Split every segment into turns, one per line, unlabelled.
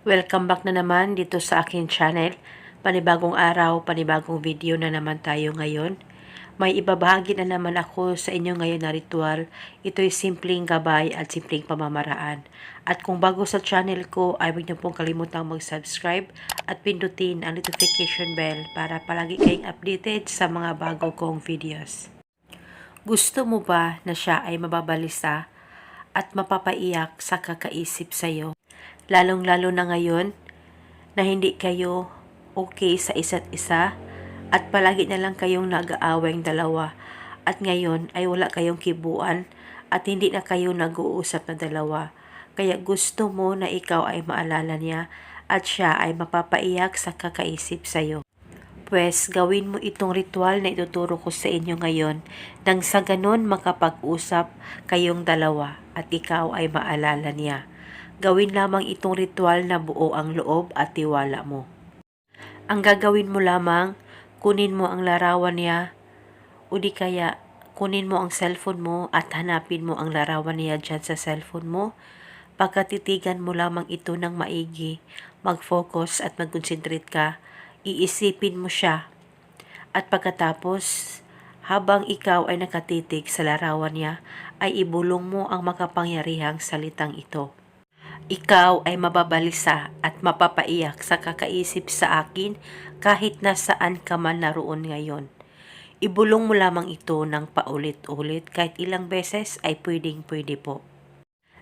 Welcome back na naman dito sa akin channel. Panibagong araw, panibagong video na naman tayo ngayon. May ibabahagi na naman ako sa inyo ngayon na ritual. Ito'y simpleng gabay at simpleng pamamaraan. At kung bago sa channel ko, ay huwag niyo pong kalimutang mag-subscribe at pindutin ang notification bell para palagi kayong updated sa mga bago kong videos. Gusto mo ba na siya ay mababalisa at mapapaiyak sa kakaisip sa'yo? Lalong-lalo na ngayon na hindi kayo okay sa isa't isa at palagi na lang kayong nag-aaway dalawa at ngayon ay wala kayong kibuan at hindi na kayo nag-uusap na dalawa. Kaya gusto mo na ikaw ay maalala niya at siya ay mapapaiyak sa kakaisip sa'yo. Pwes, gawin mo itong ritual na ituturo ko sa inyo ngayon nang sa ganon makapag-usap kayong dalawa at ikaw ay maalala niya. Gawin lamang itong ritual na buo ang loob at tiwala mo. Ang gagawin mo lamang, kunin mo ang larawan niya o di kaya kunin mo ang cellphone mo at hanapin mo ang larawan niya dyan sa cellphone mo. Pagkatitigan mo lamang ito ng maigi, mag-focus at mag-concentrate ka, iisipin mo siya. At pagkatapos, habang ikaw ay nakatitig sa larawan niya, ay ibulong mo ang makapangyarihang salitang ito. Ikaw ay mababalisa at mapapaiyak sa kakaisip sa akin kahit nasaan ka man naroon ngayon. Ibulong mo lamang ito ng paulit-ulit kahit ilang beses ay pwedeng pwede po.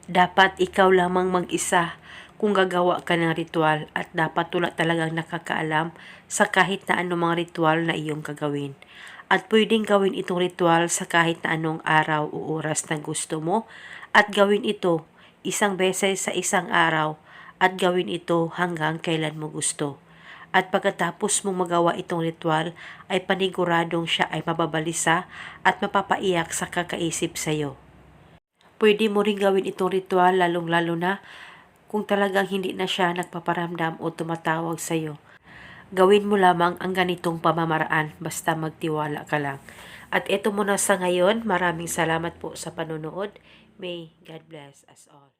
Dapat ikaw lamang mag-isa kung gagawa ka ng ritual at dapat wala talagang nakakaalam sa kahit na mga ritual na iyong gagawin. At pwedeng gawin itong ritual sa kahit na anong araw o oras na gusto mo at gawin ito isang beses sa isang araw at gawin ito hanggang kailan mo gusto. At pagkatapos mong magawa itong ritual ay paniguradong siya ay mababalisa at mapapaiyak sa kakaisip sa iyo. Pwede mo rin gawin itong ritual lalong-lalo na kung talagang hindi na siya nagpaparamdam o tumatawag sa iyo. Gawin mo lamang ang ganitong pamamaraan basta magtiwala ka lang. At ito muna sa ngayon. Maraming salamat po sa panonood. May God bless us all.